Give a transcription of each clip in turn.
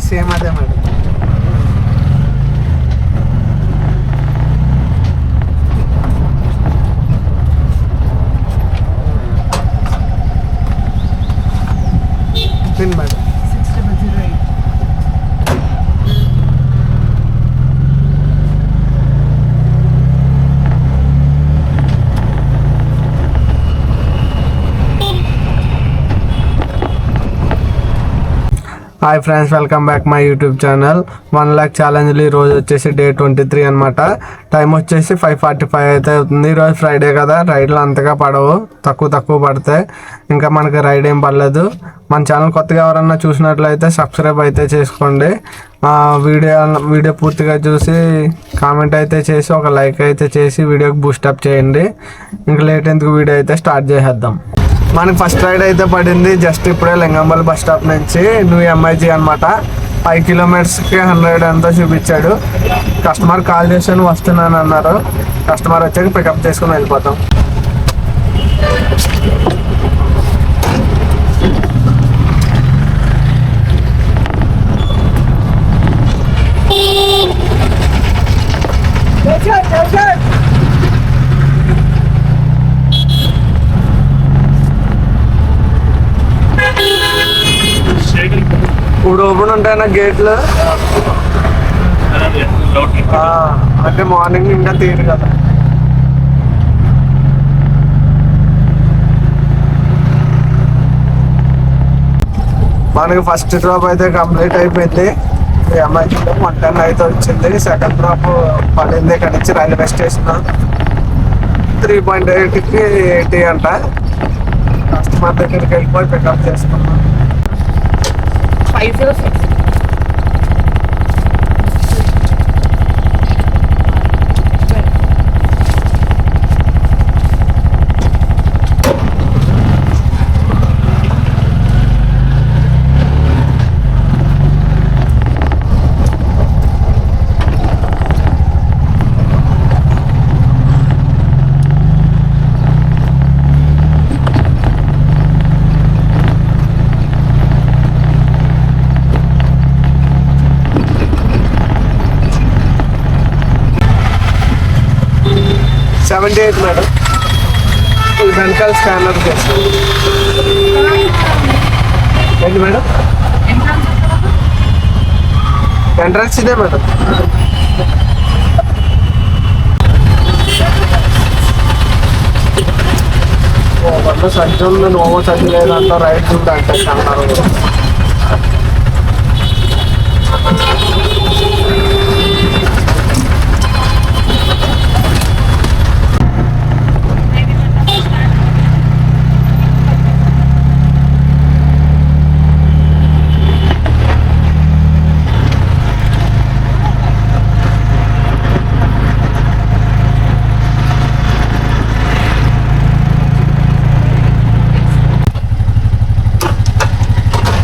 Auto number కూడా same hi friends welcome back my YouTube channel one lakh ఛాలెంజ్లు ఈ రోజు వచ్చేసి డే ట్వంటీ త్రీ అనమాట టైం వచ్చేసి ఫైవ్ ఫార్టీ ఫైవ్ అయితే అవుతుంది ఈరోజు ఫ్రైడే కదా రైడ్లు అంతగా పడవు. తక్కువ తక్కువ పడతాయి. ఇంకా మనకి రైడ్ ఏం పడలేదు. మన ఛానల్ కొత్తగా ఎవరన్నా చూసినట్లయితే సబ్స్క్రైబ్ అయితే చేసుకోండి. వీడియో వీడియో పూర్తిగా చూసి కామెంట్ అయితే చేసి ఒక లైక్ అయితే చేసి వీడియోకి బూస్టప్ చేయండి. ఇంకా లేట్ ఎందుకు వీడియో అయితే స్టార్ట్ చేసేద్దాం. మనకి ఫస్ట్ రైడ్ అయితే పడింది. జస్ట్ ఇప్పుడే లింగంబల్ బస్ స్టాప్ నుంచి న్యూ ఎంఐజీ అనమాట ఫైవ్ కిలోమీటర్స్కి హండ్రెడ్ అంతా చూపించాడు. కస్టమర్ కాల్ చేసాను వస్తున్నాను అన్నారు. కస్టమర్ వచ్చాక పికప్ చేసుకుని వెళ్ళిపోతాం. ఇప్పుడు గేట్లు? అంటే మార్నింగ్ ఇంకా తీరు కదా. మనకి ఫస్ట్ డ్రాప్ అయితే కంప్లీట్ అయిపోయింది. ఎంఐటీలో వన్ టెన్ అయితే వచ్చింది. సెకండ్ డ్రాప్ పడింది ఇక్కడ నుంచి రైల్వే స్టేషన్. త్రీ పాయింట్ ఎయిట్కి ఎయిటీ అంట. కస్టమర్ దగ్గరికి వెళ్ళిపోయి పికప్ చేసుకున్నాం. Five zero six seventy eight madam ఈ వెనకాల స్కానర్ చేస్తాం ఏంటి మేడం ఎంట్రన్స్ ఇదే మేడం వంద సంచి ఉంది నువ్వు సంచి లేదంటే రైట్ ఉంది అంటే అన్నారు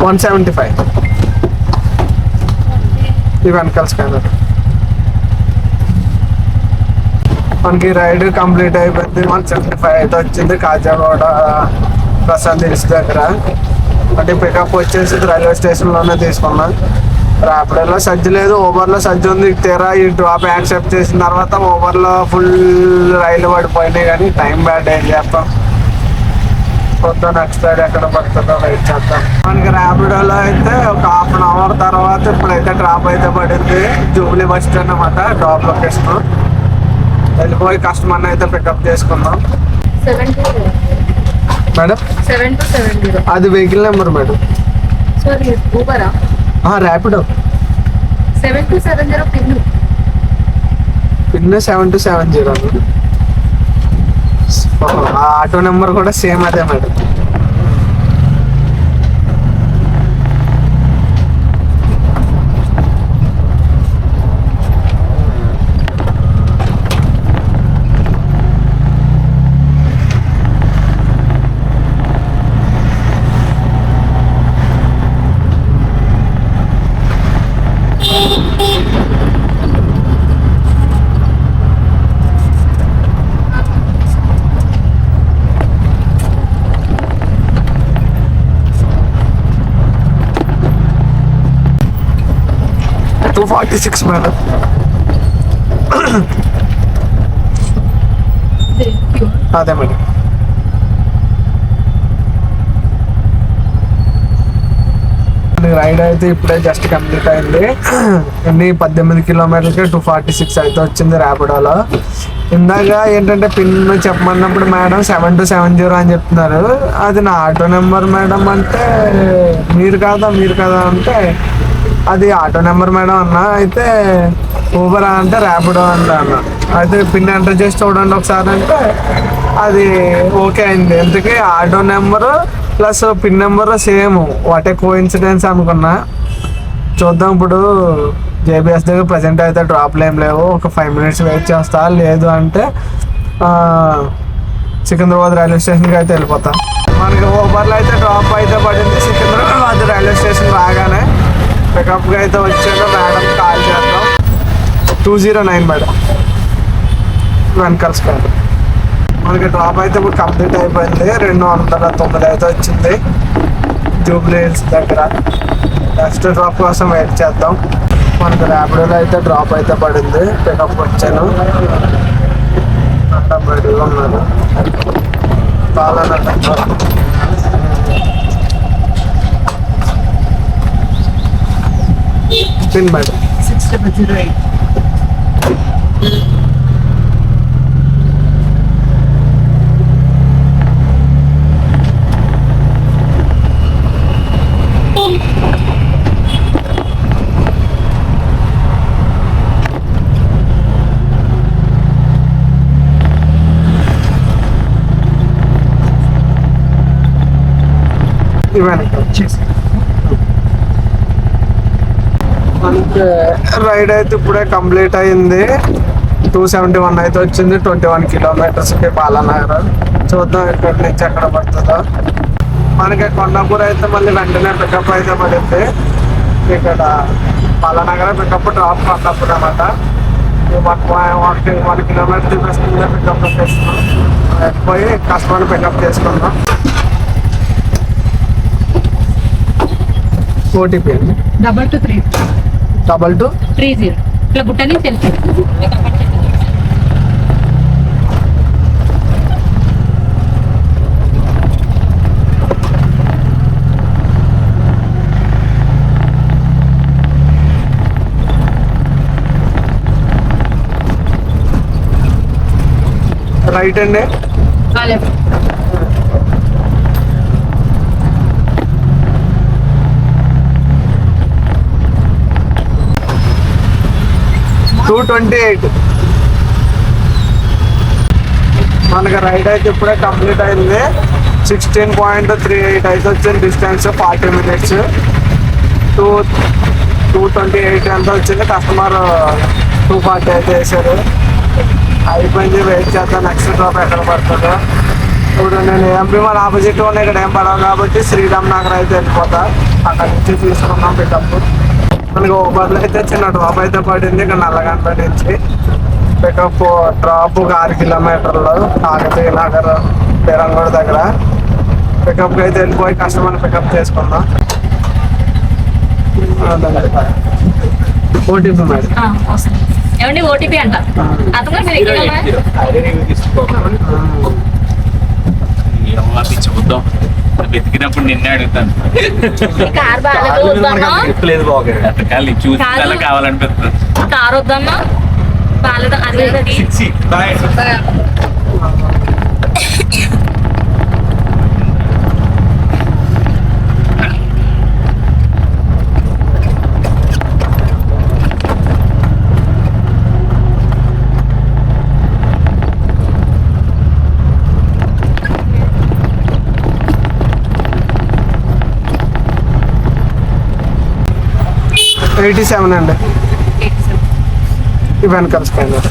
వన్ సెవెంటీ ఫైవ్. ఈ వెనకాల స్కానర్ మనకి రైడ్ కంప్లీట్ అయిపోయింది. వన్ సెవెంటీ ఫైవ్ అయితే వచ్చింది. కాజాగూడ ప్రసాద్ హిల్స్ దగ్గర. అంటే పికప్ వచ్చేసి రైల్వే స్టేషన్లోనే తీసుకున్నాం. ర్యాపిడోలో సజ్జ లేదు. ఓవర్లో సజ్జ ఉంది. తీరా ఈ డ్రాప్ యాక్సెప్ట్ చేసిన తర్వాత ఓవర్లో ఫుల్ రైలు పడిపోయినాయి. కానీ టైం బ్యాడ్ ఏం చేస్తాం? కొత్త నెక్స్ట్ రైడ్ ఎక్కడ పడుతుందో వెయిట్ చేద్దాం. మనకి ర్యాపిడోలో అయితే ఒక హాఫ్ అన్ అవర్ తర్వాత ఇప్పుడైతే డ్రాప్ అయితే పడింది. జూబ్లీ బస్ స్టాండ్ అనమాట డ్రాప్ లొకేషన్ వెళ్ళిపోయి కస్టమర్ని అయితే పికప్ చేసుకుందాం. Madam? Seven two seven zero అది vehicle number madam. Sir ఊబరా Rapido seven two seven zero pin pin seven two seven zero auto number కూడా సేమ్ అదే madam. Two forty six madam అదే madam ride అయితే ఇప్పుడే just complete అయింది. ఎన్ని? పద్దెనిమిది కిలోమీటర్లకి two forty six అయితే వచ్చింది ర్యాపిడోలో ఇందాక ఏంటంటే pin చెప్పమన్నప్పుడు madam seven two seven zero అని చెప్తున్నారు. అది నా ఆటో నెంబర్ మేడం అంటే మీరు కాదా మీరు కదా అంటే అది ఆటో నెంబర్ మేడం అన్న అయితే ఊబర్ అంటే ర్యాపిడో అంట అన్న. అయితే పిన్ ఎంటర్ చేసి చూడండి ఒకసారి అంటే అది ఓకే అయింది. ఎందుకే auto number plus pin number same. What a coincidence అనుకున్నా. చూద్దాం ఇప్పుడు. జేబీఎస్ దగ్గర ప్రజెంట్ అయితే డ్రాప్లు ఏం లేవు. ఒక ఫైవ్ మినిట్స్ వెయిట్ చేస్తా. లేదు అంటే సికింద్రాబాద్ రైల్వే స్టేషన్కి అయితే వెళ్ళిపోతా. మనకి పికప్కి అయితే వచ్చాను మేడం కాల్ చేద్దాం. Two zero nine madam. వెనకాల స్క్వేర్ మనకి డ్రాప్ అయితే ఇప్పుడు కంప్లీట్ అయిపోయింది. రెండు వందల తొమ్మిది అయితే వచ్చింది. జూబ్లీ హిల్స్ దగ్గర. నెక్స్ట్ డ్రాప్ కోసం వెయిట్ చేద్దాం. మనకి ర్యాపిడోలో అయితే డ్రాప్ అయితే పడింది. పికప్ వచ్చాను. అంతా బయటలో ఉన్నాను బాగానే పిన్ బయట సిక్స్ డబల్ జీరో ఎయిట్ ఇవన్నీ మనకి రైడ్ అయితే ఇప్పుడే కంప్లీట్ అయింది టూ సెవెంటీ వన్ అయితే వచ్చింది. ట్వంటీ వన్ కిలోమీటర్స్కి బాలానగర్. చూద్దాం ఇక్కడ నుంచి ఎక్కడ పడుతుందో. మనకి కొండాపూర్ అయితే మళ్ళీ వెంటనే పికప్ అయితే పడింది. ఇక్కడ బాలానగర్ పికప్ డ్రాప్ కొండాపూర్ అనమాట వన్ వన్ వన్ కిలోమీటర్ చూపిస్తుంది పికప్ చేసుకున్నాం పోయి కస్టమర్ పికప్ చేసుకుందాం. ఓటీపీ అండి. Double two three double two three zero ఇట్లా గుట్ట నుంచి వెళ్తుంది రైట్ అండి టూ ట్వంటీ ఎయిట్ మనకి రైడ్ అయితే ఇప్పుడే కంప్లీట్ అయింది. సిక్స్టీన్ పాయింట్ త్రీ ఎయిట్ అయితే వచ్చింది distance forty minutes two two twenty eight ఎంత వచ్చింది? కస్టమర్ టూ ఫార్టీ అయితే వేసారు అయిపోయింది వెయిట్ చేద్దాం. నెక్స్ట్ డ్రాప్ ఎక్కడ పడుతుందో. ఇప్పుడు నేను ఎంపీ మన ఆపోజిట్ ఉన్న ఇక్కడ ఏం పడవు కాబట్టి శ్రీరామ్ నగర్ అయితే వెళ్ళిపోతా. అక్కడ నుంచి తీసుకున్నాం పికప్ మనకి ఓబర్లో అయితే చిన్న డ్రాప్ అయితే పడింది ఇక్కడ నల్లగంట నుంచి పికప్ డ్రాప్ ఒక ఆరు కిలోమీటర్లు కాకతీయ నగర్ పేరంగూడ దగ్గర. పికప్కి అయితే వెళ్ళిపోయి కస్టమర్ పికప్ చేసుకుందాం. ఓటీపీ మేడం ఏమండి ఓటీపీ అంట. అతను మీరు ఎక్కడ చూద్దాం వెతికినప్పుడు నిన్నే అడుగుతాను. చూసి కావాలనిపిస్తుంది. కార్ వద్దమ్మా బాగాలేదు? అది ఎయిటీ సెవెన్ అండి. ఈ వెనకాల స్కానర్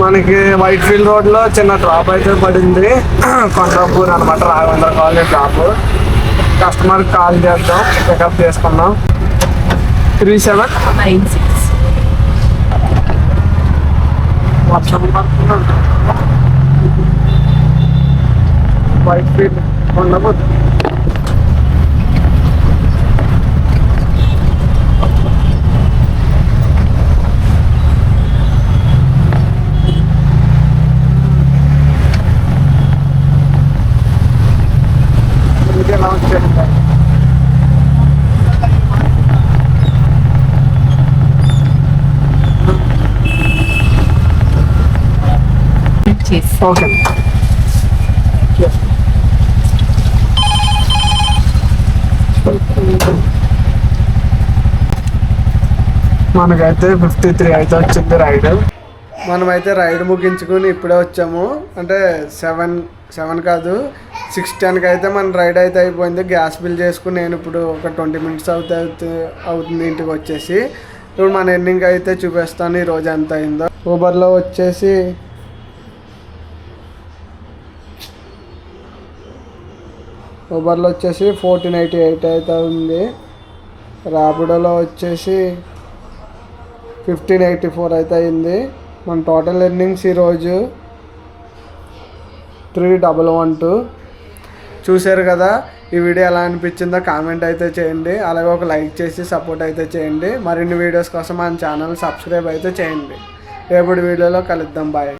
మనకి వైట్ ఫీల్డ్ రోడ్లో చిన్న డ్రాప్ అయితే పడింది. కొండపూర్ అనమాట Raghavendra colony drop customer call చేద్దాం పికప్ చేసుకున్నాం త్రీ సెవెన్ నైన్ సిక్స్ వర్షం white field Kondapur rupees okay. మనకైతే ఫిఫ్టీ త్రీ అయితే వచ్చింది రైడ్ మనమైతే రైడ్ ముగించుకుని ఇప్పుడే వచ్చాము. అంటే సెవెన్ సెవెన్ కాదు సిక్స్ టెన్కి అయితే మన రైడ్ అయితే అయిపోయింది. గ్యాస్ బిల్ చేసుకుని నేను ఇప్పుడు ఒక ట్వంటీ మినిట్స్ అవుతే అవుతుంది ఇంటికి వచ్చేసి. ఇప్పుడు మన ఎండింగ్ అయితే చూపిస్తాను ఈ రోజు ఎంత అయిందో. ఊబర్లో వచ్చేసి ఊబర్లో వచ్చేసి ఫోర్టీన్ ఎయిటీ ఎయిట్ అయితే ఉంది ర్యాపిడోలో వచ్చేసి ఫిఫ్టీన్ ఎయిటీ ఫోర్ అయితే అయింది మన టోటల్ ఎర్నింగ్స్ ఈరోజు త్రీ డబల్ వన్ టూ చూశారు కదా ఈ వీడియో ఎలా అనిపించిందో కామెంట్ అయితే చేయండి. అలాగే ఒక లైక్ చేసి సపోర్ట్ అయితే చేయండి. మరిన్ని వీడియోస్ కోసం మన ఛానల్ సబ్స్క్రైబ్ అయితే చేయండి. రేపటి వీడియోలో కలుద్దాం. బాయ్